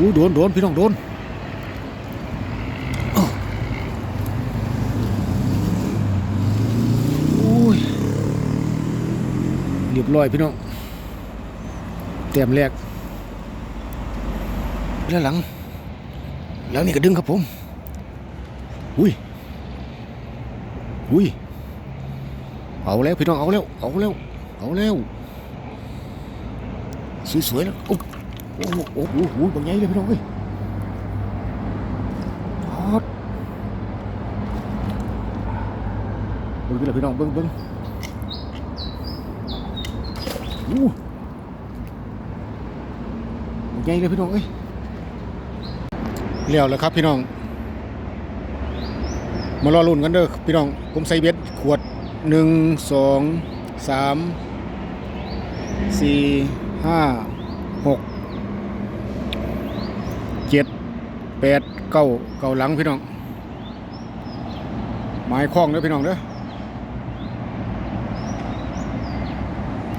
อู้โดนโดนพี่น้องโดนอ้าวอุ้ยเรียบร้อยพี่น้องแต้มแรกแล้วหลัง แล้วนี่ก็ดึงครับผม อุ้ย อุ้ย เอาแล้วพี่น้องเอาแล้ว เอาแล้ว เอาแล้ว สวยๆแล้ว โอ้โหโอ้โหโอ้โหบางใหญ่เลยพี่น้องเอ้ยพอดเบิ้งพี่ละพี่น้องเบิ้งเบิ้งโอ้บางใหญ่เลยพี่น้องเอ้ยเลี้ยวแล้วครับพี่น้อง มารอลุ้นกันเด้อพี่น้อง ผมใส่เบ็ดขวดหนึ่งสองสามสี่ห้าหกเจ็ด แปดเก้าเก้าหลังพี่น้องไม้คล้องเด้อพี่น้องเด้อ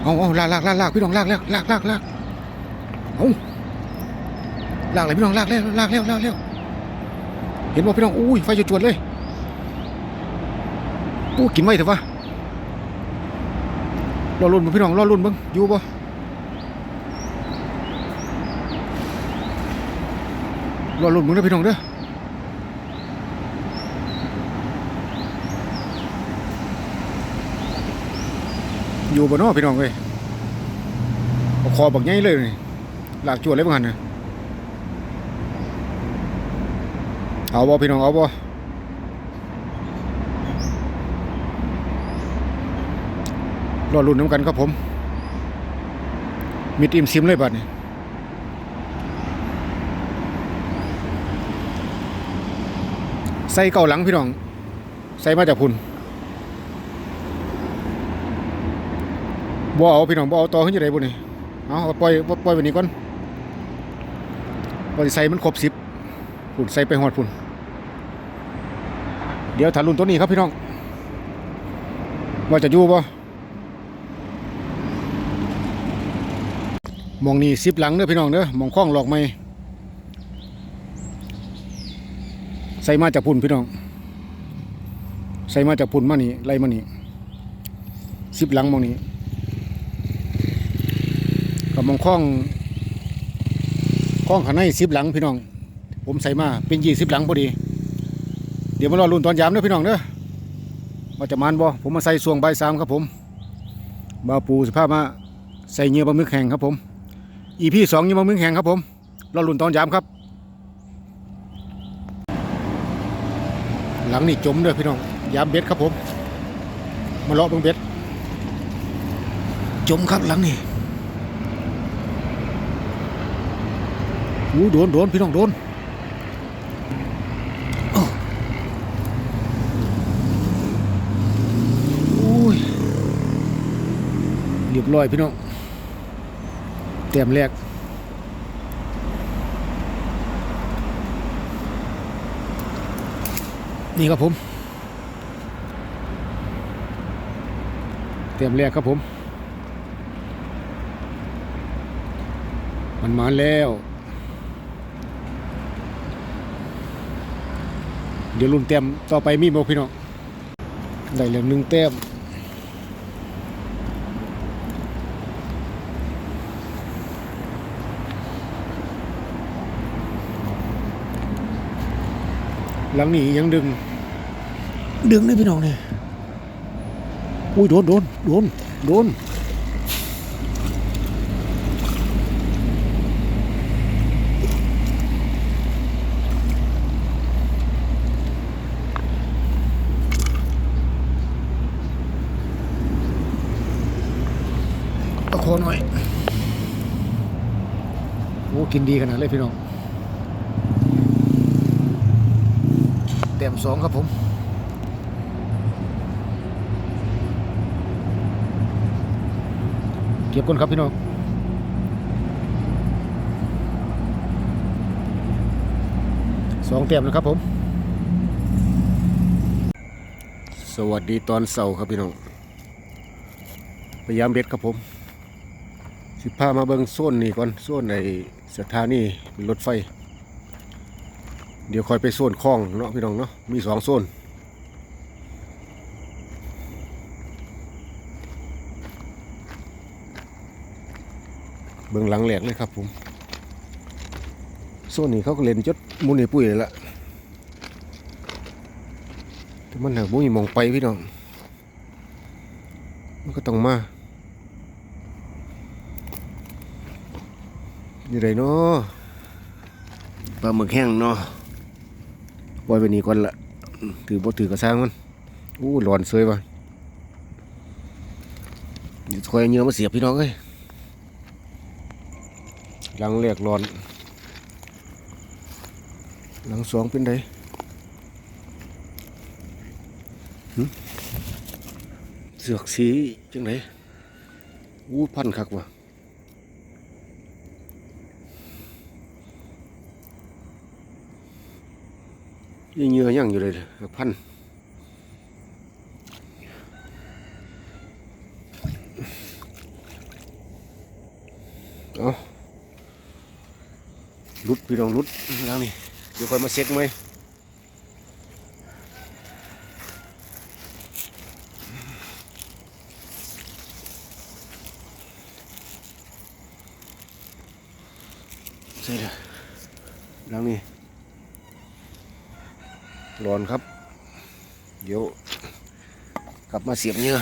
เอาเอาลากลากลากลากพี่น้องลากแล้วลากลากลากเอาลากเลยพี่น้องลากแล้วลากแล้วลากแล้วเห็นบ่พี่น้องอุ้ยไฟจุดจวดเลยปูกินไว้เถอะวะรอรุ่นเบิ่งพี่น้องรอรุ่นบิ่งอยู่บ่ รอรุ่นเบิ่งเด้อพี่น้องเด้ออยู่บ่เนาะพี่น้องเอ้ยเอาคอบักใหญ่เลยนี่หลากจวดเลยบ่หั่นนะเอาบ่พี่น้องเอาบ่รอรุ่นน้ำกันครับผมมีทีมซิมเลยบัดนี้ ใส่เก่าหลังพี่น้อง ใส่มาจากพุ่นบ่เอาพี่น้องบ่เอาต่อขึ้นจะได้บุนี่เอาปล่อยปล่อยไว้นี้ก่อนพอสิใส่มันครบสิบพุ่นใส่ไปหอดพุ่นเดี๋ยวถารุ่นตัวนี้ครับพี่น้องว่าจะอยู่บ่มองนี่ซิบหลังเด้อพี่น้องเด้อหมองคล้องหลอกไม่ ใส่มาจากพุ่นพี่น้อง ใส่มาจากพุ่นมานี่ไล่มานี่ซิบหลังมองนี้กับมองคล้องคล้องขันในซิบหลังพี่น้อง ผมใส่มาเป็นยี่สิบหลังพอดี เดี๋ยวมารอรุ่นตอนยามเด้อพี่น้องเด้อว่าจะมานบ่ผมมาใส่สวงใบสามครับผมบาปูสภาพมาใส่เงือปลาหมึกแห้งครับผมอีพีสองยี่มะมึงแข่งครับผมรอลุ่นตอนยามครับ หลังนี่จมเด้อพี่น้อง ยามเบ็ดครับผม มาเลาะเบิ่งเบ็ด จมครับหลังนี่อู้โดนโดนพี่น้องโดนอุ้ยเรียบร้อยพี่น้องเตรียมแรก นี่ครับผม เตรียมแรกครับผม มันมาแล้ว เดี๋ยวรุ่นเต็มต่อไปมีบอกพี่น้องได้เหลือหนึ่งเต็ม หลังนี้ยังดึง ดึงได้พี่น้องเนี่ยอุ้ยโดนโดนโดนโดนเอาคอหน่อย โอ้ กินดีขนาดเลยพี่น้อง เต็มสองครับผมเก็บก่อนครับพี่น้องสองเต็มนะครับผม สวัสดีตอนเสาร์ครับพี่น้องพยายามเบ็ดครับผม สิพามาเบิ่งโซนนี่ก่อนโซนในสถานีรถไฟ เดี๋ยวคอยไปโซนคลองเนาะพี่น้องเนาะมีสองโซนเบื้องหลังแหลกเลยครับผมโซนนี้เขาก็เล่นจดมุนในปุ้ยเลยละแต่มันหากบุ้ยมองไปพี่น้อง มันก็ต้องมาอยู่ไรเนาะปลาหมึกแห้งเนาะ ล่อยไปนี่ก่อนละถือบ่ถือกระซ้างมันอู้ร้อนเสยว่ะคอยเอาเหงือมาเสียบพี่น้องเอ้ยหลังแรกร้อน หลังสองเป็นไดเสือกสีจังไดอู้พันคักว่ะ ยังเหงื่อยังอยู่เลยพันเอารุดพี่น้องรุดแล้วนี่เดี๋ยวค่อยมาเช็คไหมใช่เลยแล้วนี่ ร้อนครับ เดี๋ยว กลับมาเสียบเนื้อ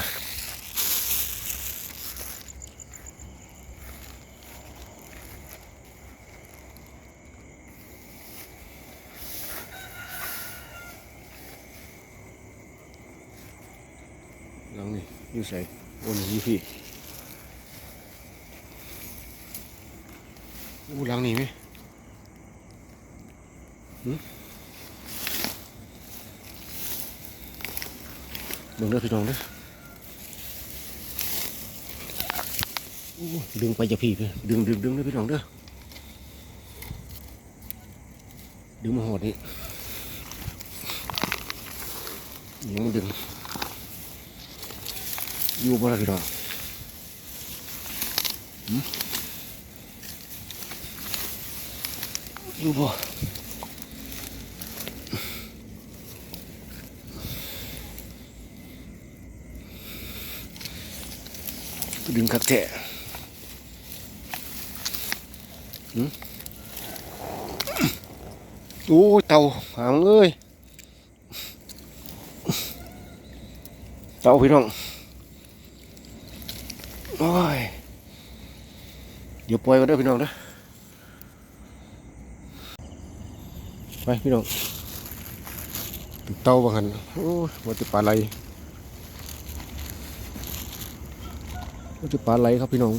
หลังนี่ยู่ใส่โอ้นี่อยู่พี่อู้หลังนี่ไหมหึเบิ่งเด้อพี่น้องเด้อดึงไปจะพี่ไปดึงดึงดึงเด้อพี่น้องเด้อดึงมาหอดนี่ยังดึงอยู่บ่ล่ะพี่น้องอยู่บ่ ดึงคักแท้หืมโอ้ยเต่าหางเอ้ยเต่าพี่น้องโอ้ยเดี๋ยวปล่อยกันเด้พี่น้องเด้อไปพี่น้องเต้าบางหันโอ้ยว่าจะปลาไหลว่า จะปลาไหลครับพี่น้อง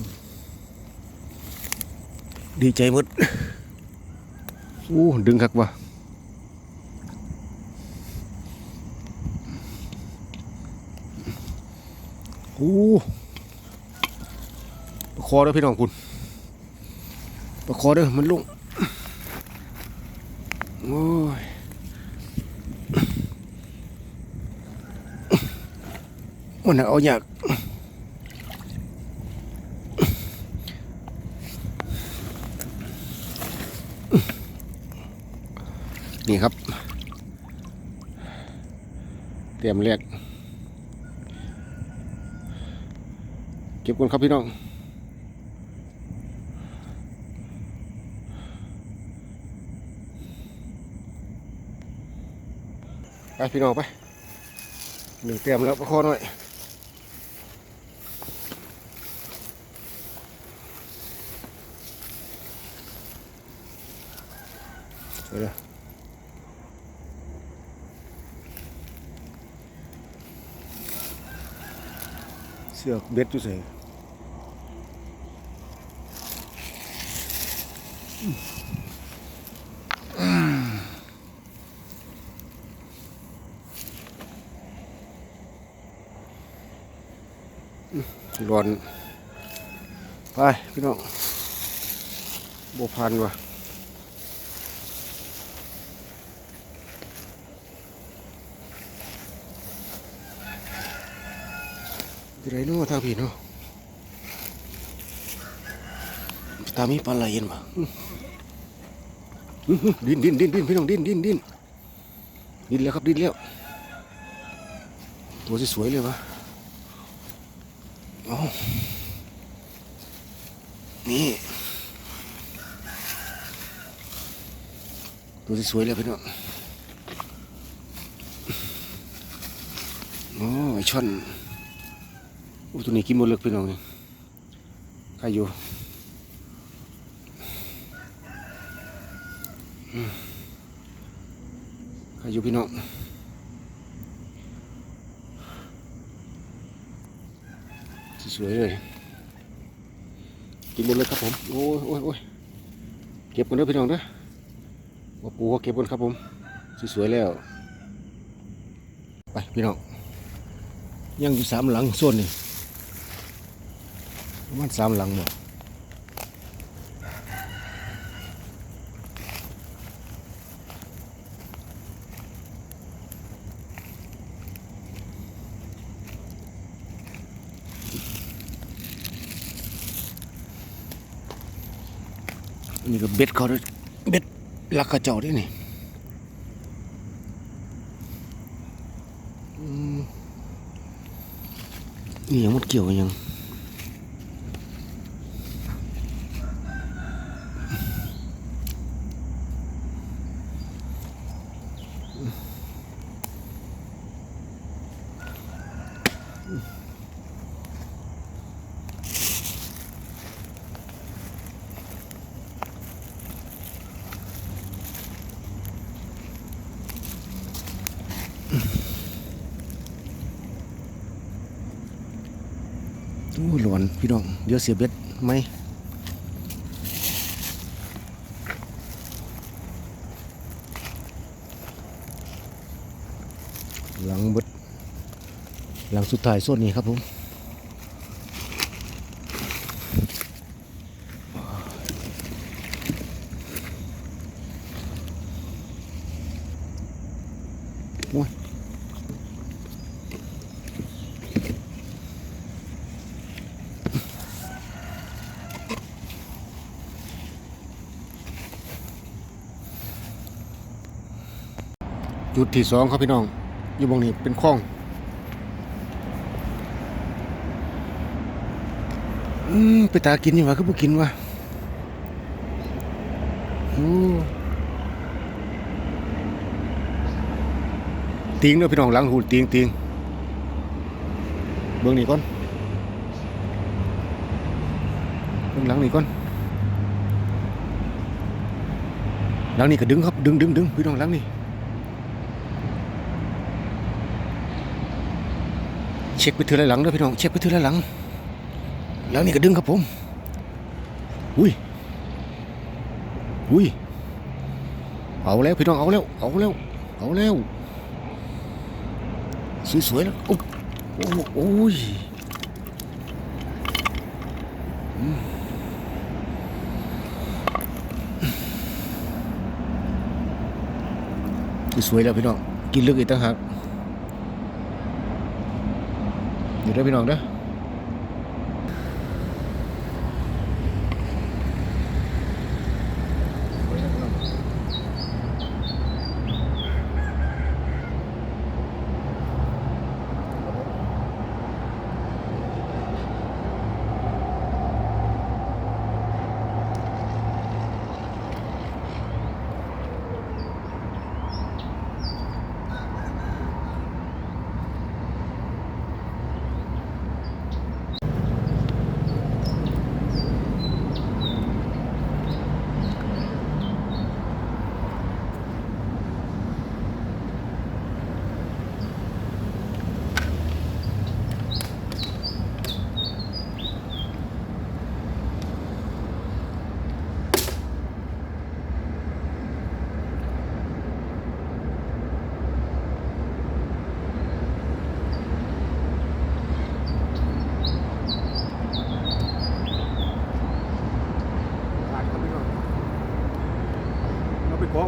ดีใจหมดอู้ดึงคักว่ะอู้ประคอเด้อพี่น้องคุณประคอเด้อมันลุ่งโอ้ยมันน่ะเอาอยาก นี่ครับ เตรียมเรียก เก็บก่อนครับพี่น้องไปพี่น้องไปหนึ่งเตรียมแล้วประคอหน่อยเดี๋ยว เสือกเบ็ดอยู่ใส่ร้อน ไป พี่น้องบวพันว่ะ ที่ไรเนาะทางพี่เนาะตามีปลาไหลเย็นปะดินดินดินดินพี่น้องดินดินดินดินแล้วครับดินแล้วตัวสวยเลยวะเอานี่ตัวสวยเลยพี่น้องโอ้ไอช่อน อ้ตัวนี้กินหมดเลยพี่น้องนี่ใครอยู่ใครอยู่พี่น้องสวยเลยกินหมดเลยครับผมโอ้ยโอ้ยโอ้ยเก็บกันเด้อพี่น้องเด้อว่าปูเขาเก็บกันครับผมสวยๆแล้ว ไปพี่น้องยังอยู่สามหลังส่วนนี่ ประมันสามหลังหมดนี่ก็เบ็ดเขาด้วยเบ็ดลักกระเจ้าด้วยนี่อืมนี่ยังมันเกี่ยวกันยัง โอ้ยหลอนพี่น้อง เดี๋ยวเสียเบ็ดไหมหลังเบ็ดหลัง สุดท้ายส่วนนี้ครับผมโอ้ยจุดที่สองครับพี่น้อง อยู่บงนี้เป็นคลอง อืม ไปตากินอยู่วะคือผู้กินวะติงเด้อพี่น้องหลังหูติงติงเบื้องนี้ก่อนเบื้องหลังนี้ก่อนหลังนี้ก็ดึงครับดึงดึงดึงพี่น้องหลังนี้เช็คไปเทือละหลังเด้อพี่น้องเช็คไปเทือละหลัง หลังนี่ก็ดึงครับผม อุ้ย อุ้ย เอาแล้วพี่น้องเอาแล้ว เอาแล้ว เอาแล้วสวยๆแล้วโอ้โอ้โอ้ยสวยแล้วพี่น้อง กินลึกอีกต่างหากอยู่ด้วพี่น้องเด้อ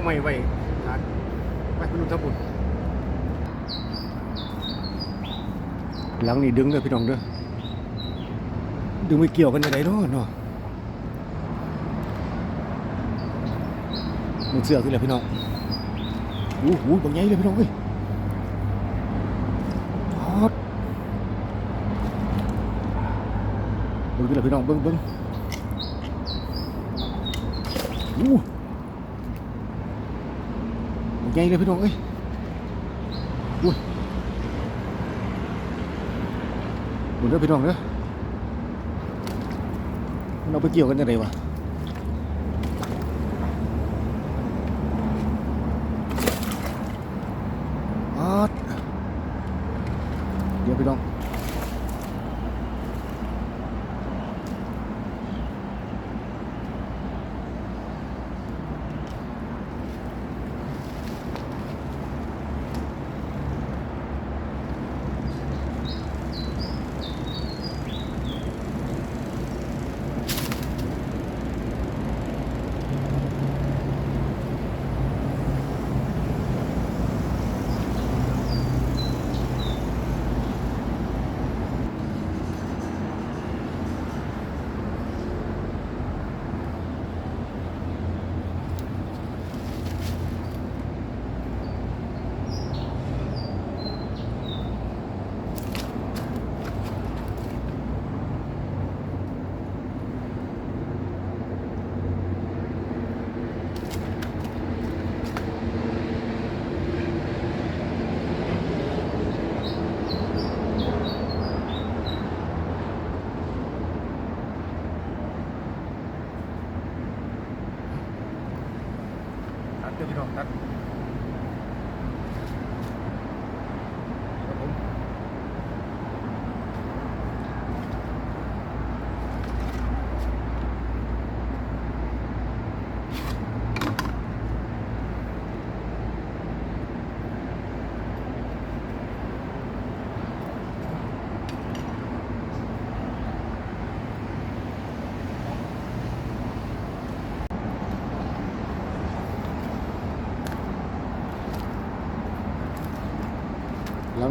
ไม่ไว้ขาไปคุณลุงทบบุญหลังนี่ดึงเลยพี่น้องเด้อดึงไม่เกี่ยวกันยังไงเนาะเนาะมันเสือกที่แหละพี่น้องโอ้โหบางใหญ่เลยพี่น้องเอ้ยฮอดเบิ่งที่แหละพี่น้องเบิ่งเบิ่งโอ้ ใหญ่เลยพี่น้องเอ้ยอุ้ยหมดแล้วพี่น้องเด้อมันเอาไปเกี่ยวกันยังไงวะ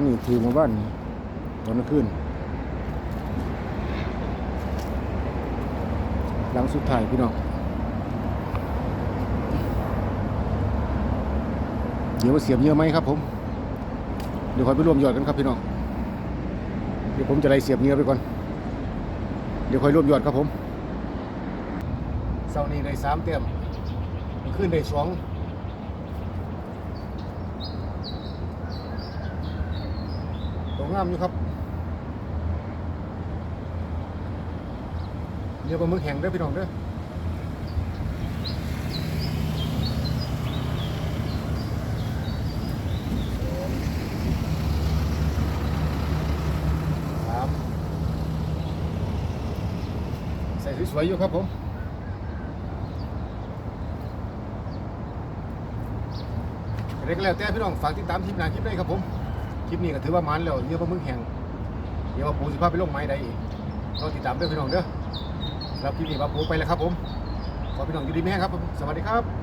นี้คือมาบ้านตอนกลางคืนหลังสุดท้ายพี่น้องเดี๋ยวมาเสียบเยอะไหมครับผม เดี๋ยวคอยไปรวมยอดกันครับพี่น้อง เดี๋ยวผมจะไล่เสียบเนื้อไปก่อน เดี๋ยวคอยรวมยอดครับผมเสาร์นี้ได้สามเต็มขึ้นได้สอง ตัว งามอยู่ครับเรือปลาหมึกแห้งเด้อพี่น้องเด้อสามใส่สวยๆอยู่ครับผมอะไรก็แล้วแต่พี่น้องฝากติดตามทีมงานคลิปได้ครับผม ลิปนี้ก็ถือว่ามันแล้วเยอะปลาหมึงแห้งเดี๋ยวว่าปูสิพาไปลงไม้ได้อีกราติดตามด้วยพี่น้องเด้อรับคลิปนี้ว่าปูไปแล้วครับผม ขอพี่น้องอยู่ดีแม่ครับ สวัสดีครับ